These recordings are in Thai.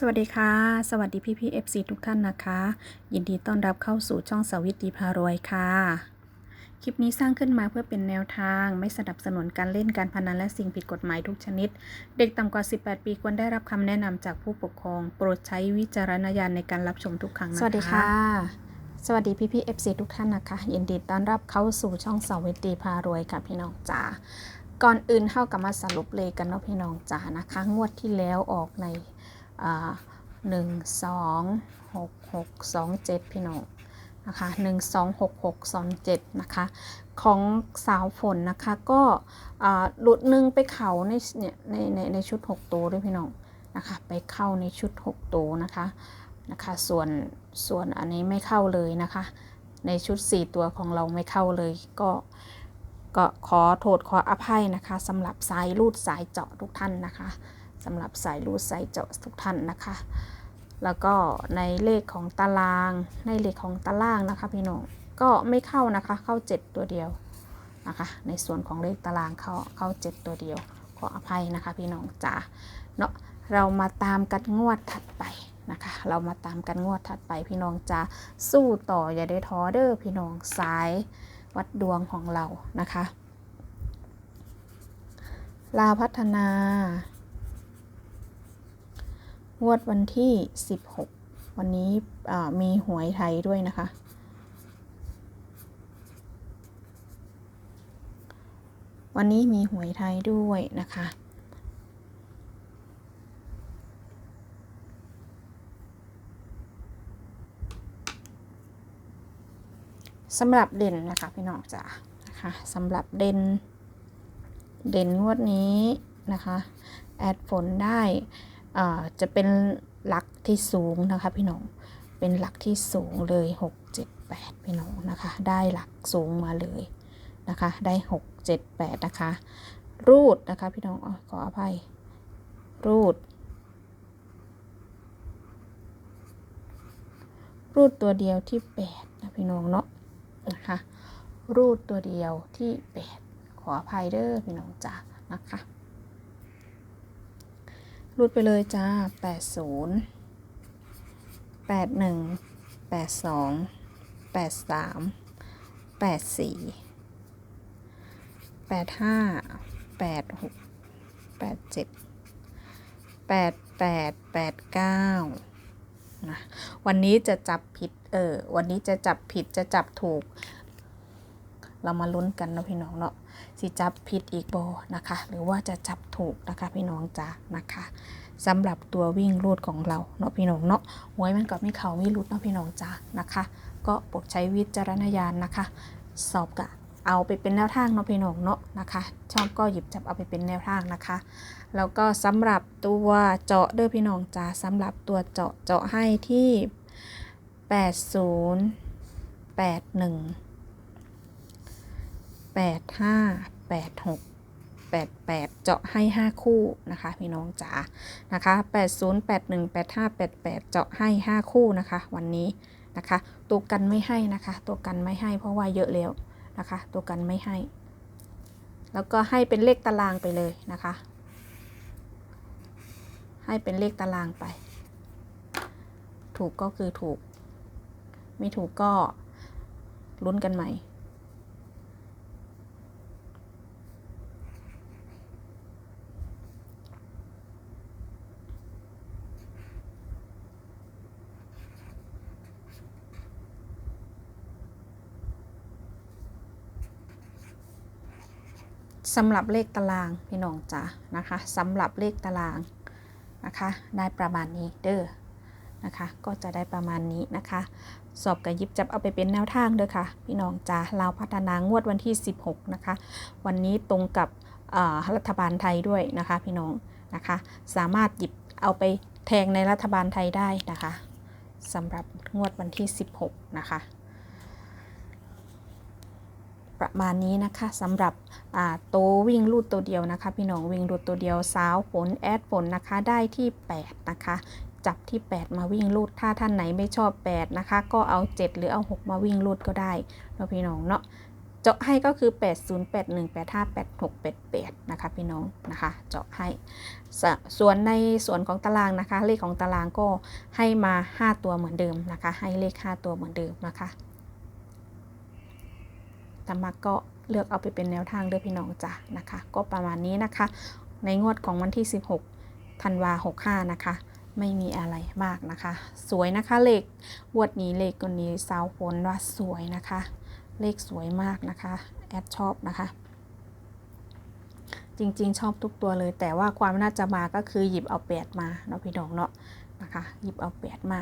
สวัสดีค่ะ สวัสดีพี่พี่ FC ทุกท่านนะคะ ยินดีต้อนรับเข้าสู่ช่องสวิตดีพารวยค่ะ คลิปนี้สร้างขึ้นมาเพื่อเป็นแนวทางไม่สนับสนุนการเล่นการพนันและสิ่งผิดกฎหมายทุกชนิด เด็กต่ำกว่า 18 ปีควรได้รับคำแนะนำจากผู้ปกครอง โปรดใช้วิจารณญาณในการรับชมทุกครั้งนะคะ สวัสดีค่ะ สวัสดีพี่พี่ FC ทุกท่านนะคะ ยินดีต้อนรับเข้าสู่ช่องสาวิตรีพารวยค่ะพี่น้องจ๋าก่อนอื่นเข้ากับมาสรุปเลยกันเนาะพี่น้องจ๋านะคะ งวดที่แล้วออกใน หนึ่งสองหกหกสองเจ็ดพี่น้องนะคะหนึ่งสองหกหกสองเจ็ดนะคะของสาวฝนนะคะก็หลุดหนึ่งไปเข่าในเนี่ยในในในชุด6ตัวด้วยพี่น้องนะคะไปเข้าในชุด6ตัวนะคะนะคะส่วนส่วนอันนี้ไม่เข้าเลยนะคะในชุด 4 ตัวของเราไม่เข้าเลยก็ก็ขอโทษขออภัยนะคะสำหรับสายรูดสายเจาะทุกท่านนะคะ สำหรับสายรูดสายเจาะทุกท่านนะคะ แล้วก็ในเลขของตาราง ในเลขของตารางนะคะพี่น้องก็ไม่เข้านะคะเข้า 7 ตัวเดียวนะคะ ในส่วนของเลขตารางเข้าเข้า 7 ตัวเดียว ขออภัยนะคะพี่น้องจ๋าเนาะเรามาตามกันงวดถัดไปนะคะ เรามาตามกันงวดถัดไปพี่น้องจะสู้ต่ออย่าได้ท้อเด้อพี่น้องสายวัดดวงของเรานะคะ ลาพัฒนา งวดวันที่ 16 วันนี้มีหวยไทยด้วยนะคะ วันนี้มีหวยไทยด้วยนะคะสำหรับเด่นนะคะพี่น้องจ๋านะคะสำหรับเด่นเด่นงวดนี้นะคะ แอดฝนได้ จะเป็นหลักที่สูงนะคะพี่น้อง เป็นหลักที่สูงเลย 6 7 8 พี่น้องนะคะ ได้หลักสูงมาเลยนะคะ ได้ 6 7 8 นะคะ รูดนะคะพี่น้องอขออภัย รูด รูดตัวเดียวที่ 8 นะพี่น้องเนาะนะคะ รูดตัวเดียวที่ 8 ขออภัยเด้อพี่น้องจ้านะคะ รูดไปเลยจ้า 80 81 82 83 84 85 86 87 88 89นะวันนี้จะจับผิด เออ วันนี้จะจับผิดจะจับถูก เรามาลุ้นกันนะพี่น้องเนาะ สิจับผิดอีกโบนะคะ หรือว่าจะจับถูกนะคะพี่น้องจ้านะคะสำหรับตัววิ่งรูดของเราเนาะพี่น้องเนาะหวยมันก็ไม่เขาไม่รูดเนาะพี่น้องจ้านะคะ ก็โปรดใช้วิจารณญาณนะคะ สอบกะเอาไปเป็นแนวทางเนาะพี่น้องเนาะนะคะชอบก็หยิบจับเอาไปเป็นแนวทางนะคะ แล้วก็สำหรับตัวเจาะเด้อพี่น้องจ้าสำหรับตัวเจาะเจาะให้ที่ 80 81 85 86 88 เจาะให้ 5 คู่นะคะพี่น้องจ๋านะคะ80 81 85 88 เจาะให้ 5 คู่นะคะ วันนี้นะคะ ตัวกันไม่ให้นะคะ ตัวกันไม่ให้เพราะว่าเยอะแล้วนะคะ ตัวกันไม่ให้ แล้วก็ให้เป็นเลขตารางไปเลยนะคะ ให้เป็นเลขตารางไป ถูกก็คือถูก ไม่ถูกก็ลุ้นกันใหม่ สำหรับเลขตารางพี่น้องจ๋านะคะสำหรับเลขตารางนะคะได้ประมาณนี้เด้อนะคะก็จะได้ประมาณนี้นะคะ สอบกับยิบจับเอาไปเป็นแนวทางเด้อค่ะ พี่น้องจ๋าเราพัฒนางวดวันที่ 16นะคะวันนี้ตรงกับรัฐบาลไทยด้วยนะคะพี่น้องนะคะสามารถหยิบเอาไปแทงในรัฐบาลไทยได้นะคะสำหรับงวดวันที่ 16 นะคะ ประมาณนี้นะคะสำหรับโตววิ่งรูดตัวเดียวนะคะ พี่น้องวิ่งรูดตัวเดียวสาวฝนแอดฝนนะคะได้ที่ 8 นะคะ จับที่ 8 มาวิ่งรูดถ้าท่านไหนไม่ชอบ 8 นะคะ ก็เอา 7 หรือเอา 6 มาวิ่งรูดก็ได้เราพี่น้องเนาะเจาะให้ก็คือ 8081858688 นะคะพี่น้องนะคะ เจาะให้สส่วนในส่วนของตารางนะคะ เลขของตารางก็ให้มา 5 ตัวเหมือนเดิมนะคะ ให้เลข 5 ตัวเหมือนเดิมนะคะ ตามมาก็เลือกเอาไปเป็นแนวทางเด้อพี่น้องจ้ะนะคะ ก็ประมาณนี้นะคะ ในงวดของวันที่ 16ธันวา65 นะคะ ไม่มีอะไรมากนะคะ สวยนะคะเลขวดนี้เลขตัวนี้สาวฝนว่าสวยนะคะ เลขสวยมากนะคะ แอดชอบนะคะจริง ๆ ชอบทุกตัวเลย แต่ว่าความน่าจะมาก็คือหยิบเอาแปดมาเนาะพี่น้องเนาะนะคะ หยิบเอาแปดมา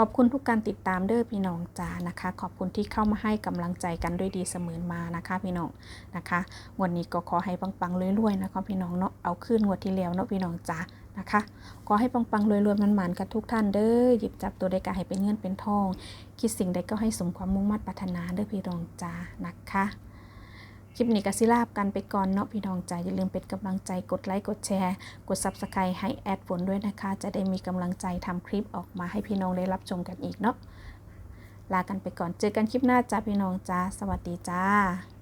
ขอบคุณทุกการติดตามเด้อพี่น้องจ้านะคะ ขอบคุณที่เข้ามาให้กำลังใจกันด้วยดีเสมอมานะคะพี่น้องนะคะวันนี้ก็ขอให้ปังๆรวยๆนะคะพี่น้องเนาะเอาขึ้นงวดที่แล้วเนาะพี่น้องจ้านะคะขอให้ปังๆรวยๆมันๆกันทุกท่านเด้อหยิบจับตัวได้ก็ให้เป็นเงินเป็นทอง คิดสิ่งใดก็ให้สมความมุ่งมั่นปรารถนาเด้อพี่น้องจ้านะคะ คลิปนี้ก็สิลาบกันไปก่อนเนาะพี่น้องจ้าอย่าลืมเป็นกำลังใจกดไลค์กดแชร์ กด Subscribe ให้แอดฝนด้วยนะคะ จะได้มีกำลังใจทำคลิปออกมาให้พี่น้องได้รับชมกันอีกเนาะลากันไปก่อนเจอกันคลิปหน้าจ้าพี่น้องจ้าสวัสดีจ้า